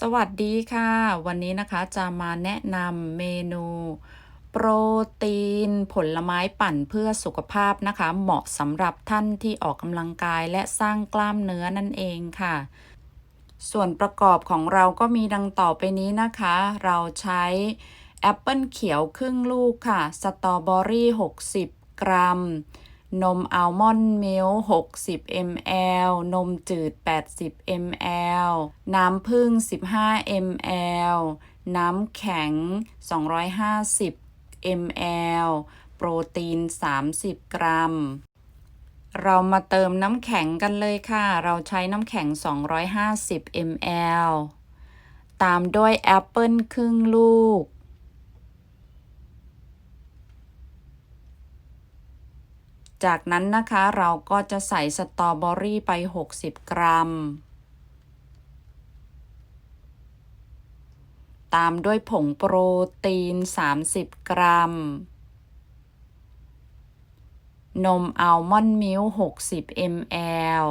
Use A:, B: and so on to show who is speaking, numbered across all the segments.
A: สวัสดีค่ะ วันนี้นะคะจะมาแนะนำเมนู โปรตีน ผลไม้ปั่นเพื่อสุขภาพนะคะ เหมาะสำหรับท่านที่ออกกำลังกายและสร้างกล้ามเนื้อนั่นเองค่ะ ส่วนประกอบของเราก็มีดังต่อไปนี้นะคะ เราใช้แอปเปิลเขียวครึ่งลูกค่ะ สตรอเบอรี่ 60 กรัม นมอัลมอนด์มิลค์60 ml นมจืด 80 ml น้ำผึ้ง 15 ml น้ำแข็ง 250 ml โปรตีน 30 กรัม เรามาเติมน้ำแข็งกันเลยค่ะ เราใช้น้ำแข็ง 250 ml ตามด้วยแอปเปิลครึ่งลูก จากนั้นนะคะเราก็จะใส่สตรอเบอรี่ไป 60 กรัม ตามด้วยผงโปรตีน 30 กรัม นมอัลมอนด์มิลค์60 ml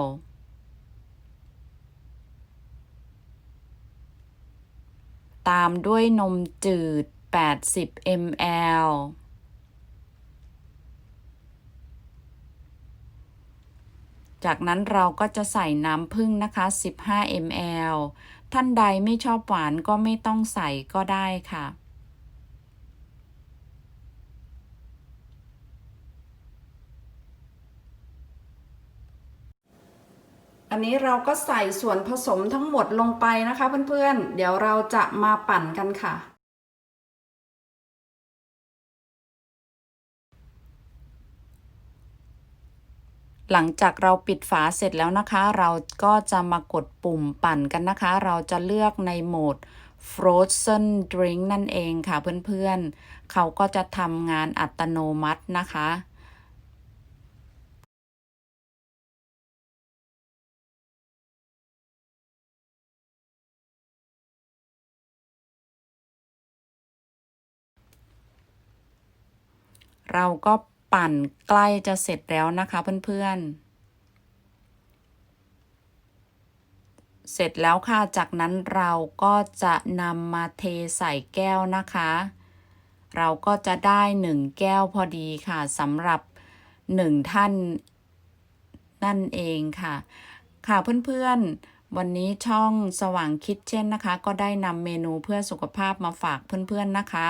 A: ตามด้วยนมจืด 80 ml จากนั้นเราก็จะใส่น้ำผึ้งนะคะ 15 ml ท่านใดไม่ชอบหวานก็ไม่ต้องใส่ก็ได้ค่ะอันนี้เราก็ใส่ส่วนผสมทั้งหมดลงไปนะคะเพื่อนๆ เดี๋ยวเราจะมาปั่นกันค่ะ หลังจากเราปิดฝาเสร็จแล้วนะคะ เราก็จะมากดปุ่มปั่นกันนะคะ เราจะเลือกในโหมด frozen drink นั่นเองค่ะเพื่อนๆ เขาก็จะทำงานอัตโนมัตินะคะเราก็ ปั่นใกล้จะเสร็จแล้วนะคะเพื่อนๆ เสร็จแล้วค่ะ จากนั้นเราก็จะนำมาเทใส่แก้วนะคะ เราก็จะได้หนึ่งแก้วพอดีค่ะสำหรับหนึ่งท่านนั่นเองค่ะ ค่ะเพื่อนๆวันนี้ช่องสว่างคิดเช่นนะคะ ก็ได้นำเมนูเพื่อสุขภาพมาฝากเพื่อนๆนะคะ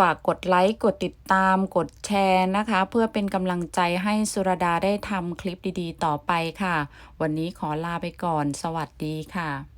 A: ฝากกดไลค์ กดติดตาม กดแชร์นะคะ เพื่อเป็นกำลังใจให้สุรดาได้ทำคลิปดีๆ ต่อไปค่ะ วันนี้ขอลาไปก่อน สวัสดีค่ะ